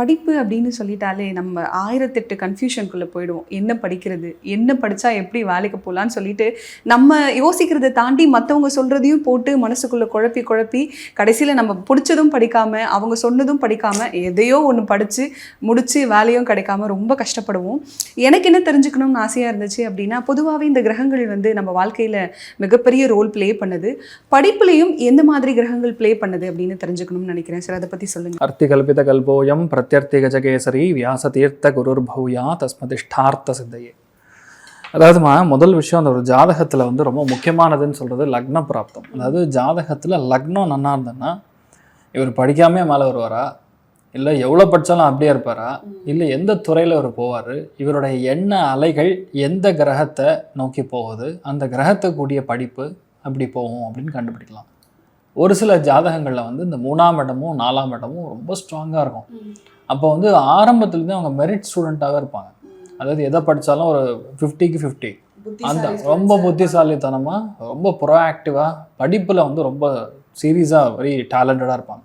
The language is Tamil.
படிப்பு அப்படின்னு சொல்லிட்டாலே நம்ம ஆயிரத்தெட்டு கன்ஃபியூஷனுக்குள்ளே போயிடுவோம். என்ன படிக்கிறது? என்ன படித்தா எப்படி வேலைக்கு போகலான்னு சொல்லிட்டு நம்ம யோசிக்கிறதை தாண்டி மற்றவங்க சொல்கிறதையும் போட்டு மனசுக்குள்ளே குழப்பி குழப்பி கடைசியில் நம்ம பிடிச்சதும் படிக்காமல் அவங்க சொன்னதும் படிக்காமல் எதையோ ஒன்று படித்து முடித்து வேலையும் கிடைக்காம ரொம்ப கஷ்டப்படுவோம். எனக்கு என்ன தெரிஞ்சுக்கணும்னு ஆசையாக இருந்துச்சு அப்படின்னா பொதுவாகவே இந்த கிரகங்கள் வந்து நம்ம வாழ்க்கையில் மிகப்பெரிய ரோல் ப்ளே பண்ணுது. படிப்புலேயும் எந்த மாதிரி கிரகங்கள் ப்ளே பண்ணுது அப்படின்னு தெரிஞ்சுக்கணும்னு நினைக்கிறேன். சார் அதை பற்றி சொல்லுங்கள் அர்த்திகல்பித கல்போயம் பிரத் கஜகேசரி வியாசதீர்த்த குருர் பௌயா தஸ்மதிஷ்டார்த்த சித்தையே அதாவதுமா முதல் விஷயம் அந்த ஒரு ஜாதகத்தில் வந்து ரொம்ப முக்கியமானதுன்னு சொல்கிறது லக்ன பிராப்தம். அதாவது ஜாதகத்தில் லக்னம் நன்னா இருந்ததுன்னா இவர் படிக்காமே மேலே வருவாரா? இல்லை எவ்வளோ படித்தாலும் அப்படியே இருப்பாரா? இல்லை எந்த துறையில் அவர் போவார்? இவருடைய எண்ண அலைகள் எந்த கிரகத்தை நோக்கி போகுது? அந்த கிரகத்தை கூடிய படிப்பு அப்படி போகும் அப்படின்னு கண்டுபிடிக்கலாம். ஒரு சில ஜாதகங்களில் வந்து இந்த மூணாம் இடமும் நாலாம் இடமும் ரொம்ப ஸ்ட்ராங்காக இருக்கும். அப்போ வந்து ஆரம்பத்துலேருந்து அவங்க மெரிட் ஸ்டூடெண்ட்டாகவே இருப்பாங்க. அதாவது எதை படித்தாலும் ஒரு ஃபிஃப்டிக்கு ஃபிஃப்டி அந்த ரொம்ப புத்திசாலித்தனமாக ரொம்ப ப்ரோஆக்டிவாக படிப்பில் வந்து ரொம்ப சீரியஸாக வெரி டேலண்டடாக இருப்பாங்க.